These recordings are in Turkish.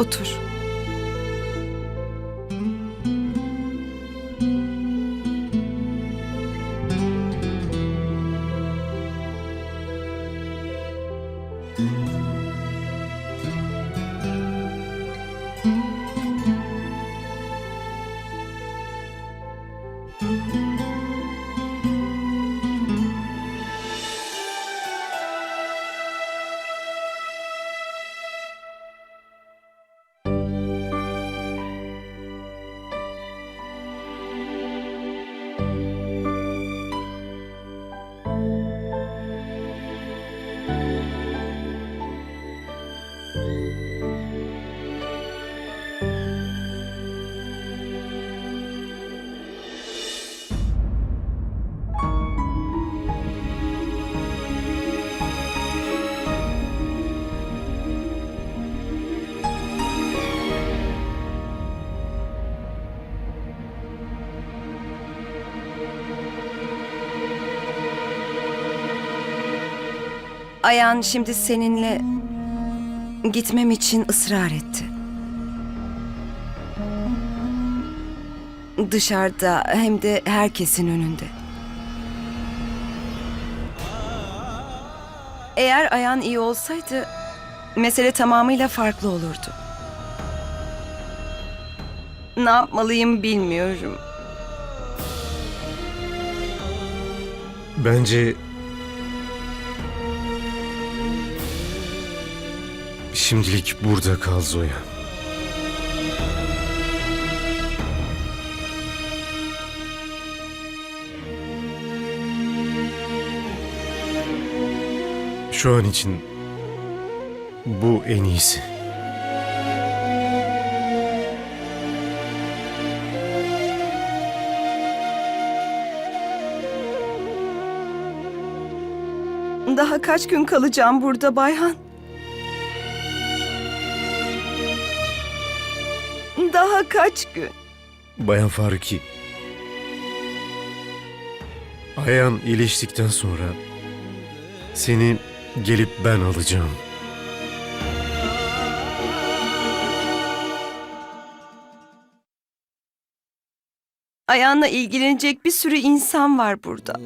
Otur. Ayan şimdi seninle gitmem için ısrar etti. Dışarıda hem de herkesin önünde. Eğer Ayan iyi olsaydı mesele tamamıyla farklı olurdu. Ne yapmalıyım bilmiyorum. Bence şimdilik burada kal Zoya. Şu an için bu en iyisi. Daha kaç gün kalacağım burada Bayhan? Daha kaç gün? Bayan Faruki. Ayan iyileştikten sonra seni gelip ben alacağım. Ayağınla ilgilenecek bir sürü insan var burada.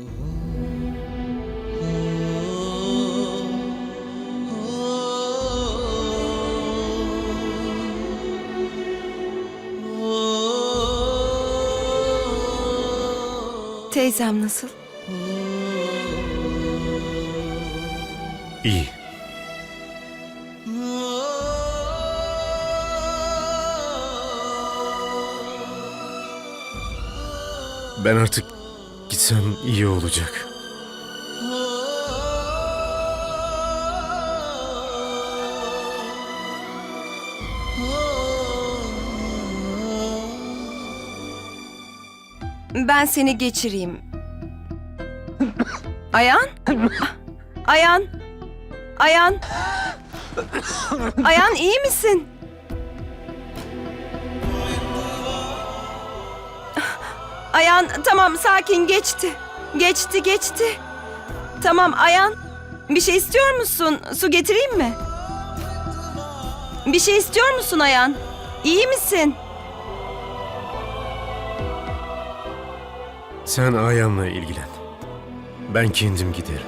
Teyzem nasıl? İyi. Ben artık gitsem iyi olacak. Ben seni geçireyim. Ayan? Ayan? Ayan? Ayan iyi misin? Ayan tamam sakin geçti. Geçti geçti. Tamam Ayan. Bir şey istiyor musun? Su getireyim mi? Bir şey istiyor musun Ayan? İyi misin? Sen Ayan'la ilgilen. Ben kendim giderim.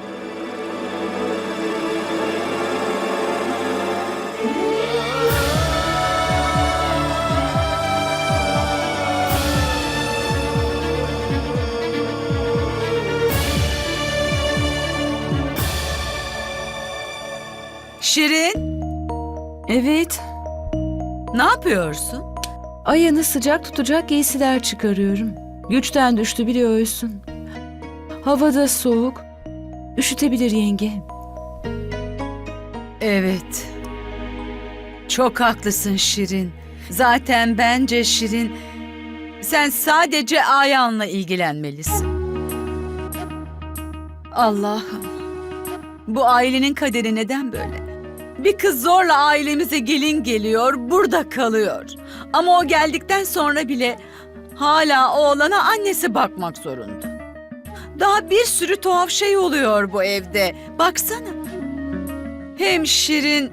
Şirin, Evet, ne yapıyorsun? Ayan'ı sıcak tutacak giysiler çıkarıyorum. Güçten düştü biliyorsun. Havada soğuk. Üşütebilir yenge. Evet. Çok haklısın Şirin. Zaten bence Şirin, sen sadece Ayan'la ilgilenmelisin. Allah'ım, bu ailenin kaderi neden böyle? Bir kız zorla ailemize gelin geliyor, burada kalıyor. Ama o geldikten sonra bile hala oğlana annesi bakmak zorunda. Daha bir sürü tuhaf şey oluyor bu evde. Baksana. Hem Şirin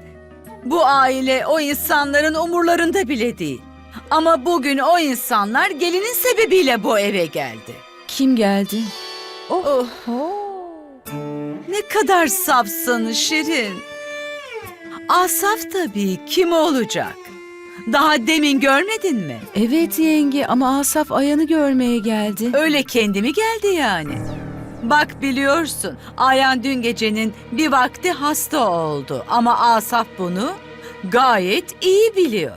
Bu aile o insanların umurlarında bile değil. Ama bugün o insanlar gelinin sebebiyle bu eve geldi. Kim geldi? Oh, ne kadar safsın Şirin. Asaf tabii kim olacak? Daha demin görmedin mi? Evet yenge ama Asaf Ayan'ı görmeye geldi. Öyle kendimi geldi yani. Bak biliyorsun Ayan dün gecenin bir vakti hasta oldu ama Asaf bunu gayet iyi biliyor.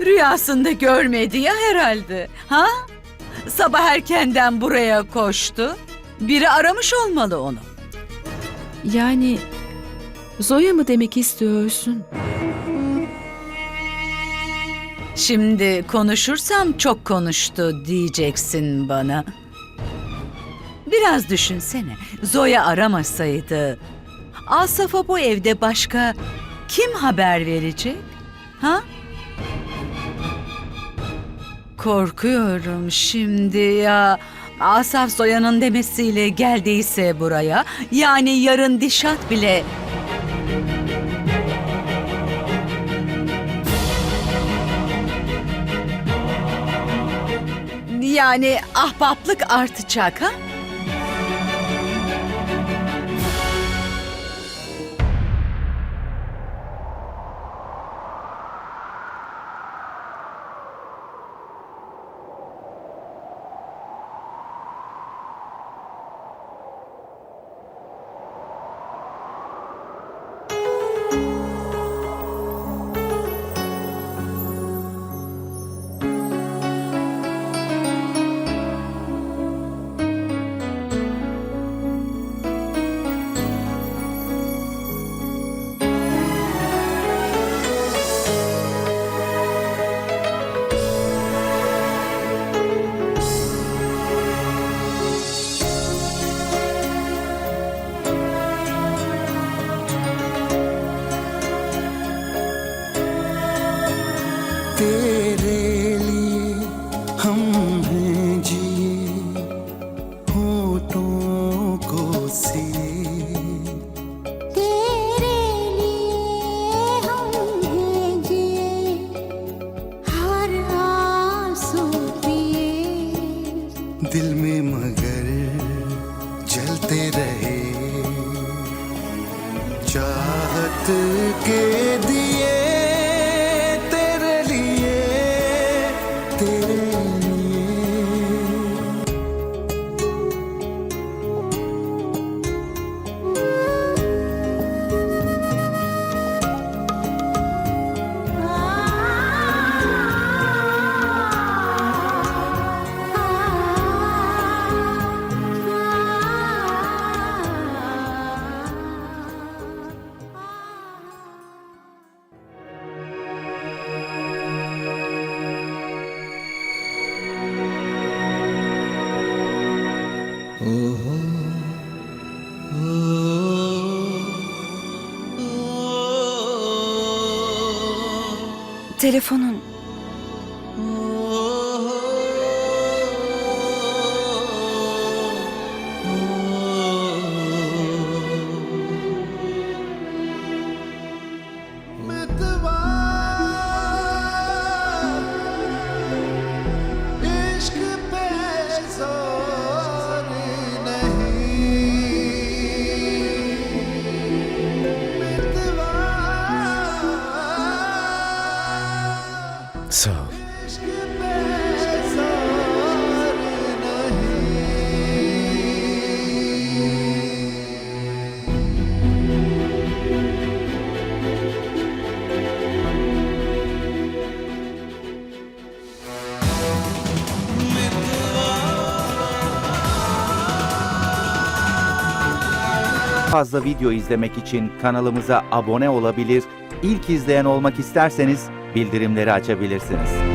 Rüyasında görmedi ya herhalde. Ha? Sabah erkenden buraya koştu. Biri aramış olmalı onu. Yani Zoya mı demek istiyorsun? Şimdi konuşursam çok konuştu diyeceksin bana. Biraz düşünsene. Zoya aramasaydı Asaf'a bu evde başka kim haber verecek? Ha? Korkuyorum şimdi ya. Asaf Zoya'nın demesiyle geldiyse buraya, yani yarın Dişat bile Yani ahbaplık artacak ha? Telefonun. Sağ ol. Fazla video izlemek için kanalımıza abone olabilir, ilk izleyen olmak isterseniz bildirimleri açabilirsiniz.